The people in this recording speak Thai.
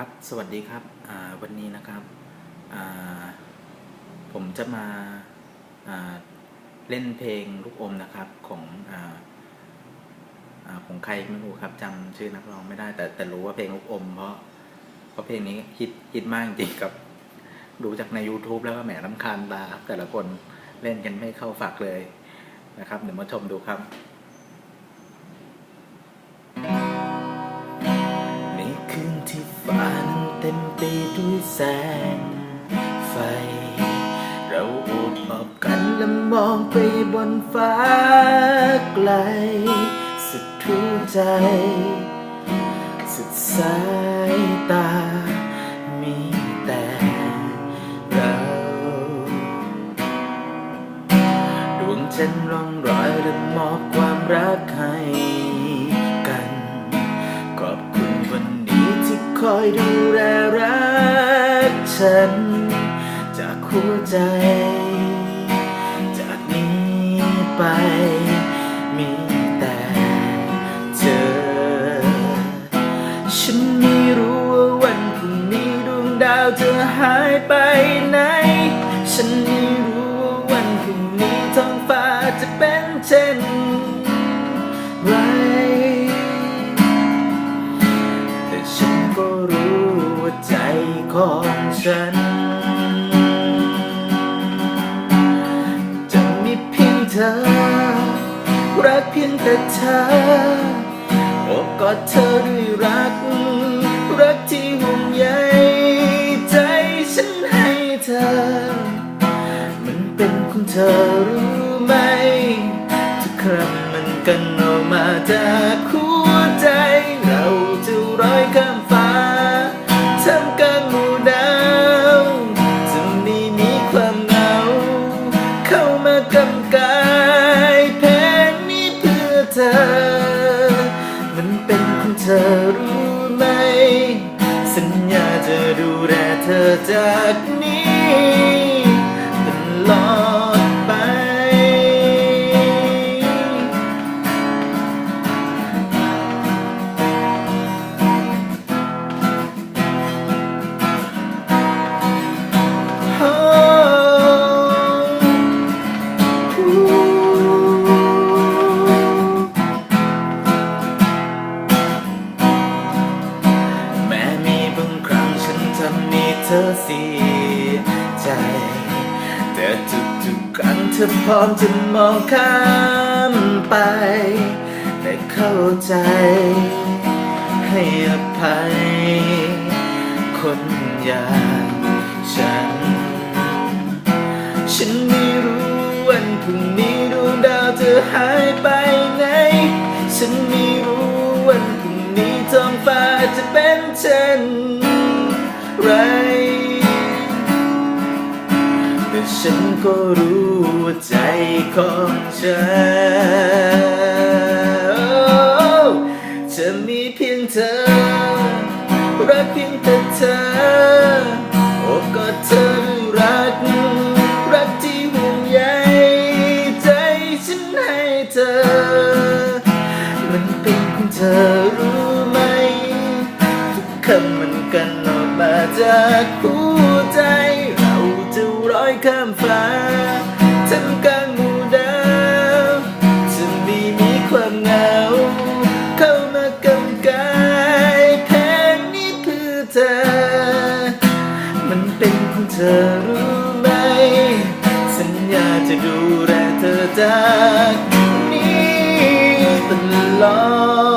ครับสวัสดีครับวันนี้นะครับผมจะมาเล่นเพลงลูกอมนะครับของอของใครไม่รู้ครับจำชื่อนักร้องไม่ได้แต่แต่รู้ว่าเพลงลูกอม เพราะเพราะเพลงนี้ฮิตฮิตมากจริงกับดูจากใน YouTube แล้วก็แหมลำคาญตาครับแต่ละคนเล่นกันไม่เข้าฝักเลยนะครับเดี๋ยวมาชมดูครับ ด้วยแสงไฟ เราโอบออบกันและมองไปบนฟ้าไกล สุดหัวใจ สุดสายตา มีแต่เรา ดวงจันทร์ร่องรอยและมอบความรักให้กัน ขอบคุณวันนี้ที่คอยดู ฉัน จากหัวใจ จากนี้ไป มีแต่เธอ ฉันไม่รู้ว่าวันพรุ่งนี้ดวงดาวจะหายไปไหน ฉันไม่รู้ว่าวันพรุ่งนี้ท้องฟ้าจะเป็นเช่นไรแต่ฉันก็รู้ว่าใจขอ ฉัน จะมีเพียงเธอ รักเพียงแต่เธอโอบกอดเธอด้วยรัก รักที่ห่วงใยใจฉันให้เธอ มันเป็นของเธอรู้ไหมทุกครั้งมันกันออกมาจาก ธอ มันเป็นของเธอรู้ไหม สัญญาจะดูแลเธอจากนี้ เธอเสียใจ แต่ทุกๆครั้งเธอพร้อมจะมองข้ามไป แต่เข้าใจ ให้อภัย คนอย่างฉัน ฉันไม่รู้วันพรุ่งนี้ดวงดาวจะหายไปไหน ฉันไม่รู้วันพรุ่งนี้ท้องฟ้าจะเป็นเช่นไร ฉันก็รู้ว่าใจของฉันจะมีเพียงเธอ รักเพียงแต่เธอ โอบกอดเธอด้รัก รักที่ห่วงใยใจฉันให้เธอ มันเป็นของเธอรู้ไหม ทุกคำมันกันออกมาจากหัวใจ อยข้ามฟ้าทำกลางหมู่ดาวจะไม่มีความเหงา เข้ามากำกายเพลงนี้เพื่อเธอ มันเป็นของเธอรู้ไหม สัญญาจะดูแลเธอจากนี้ตลอด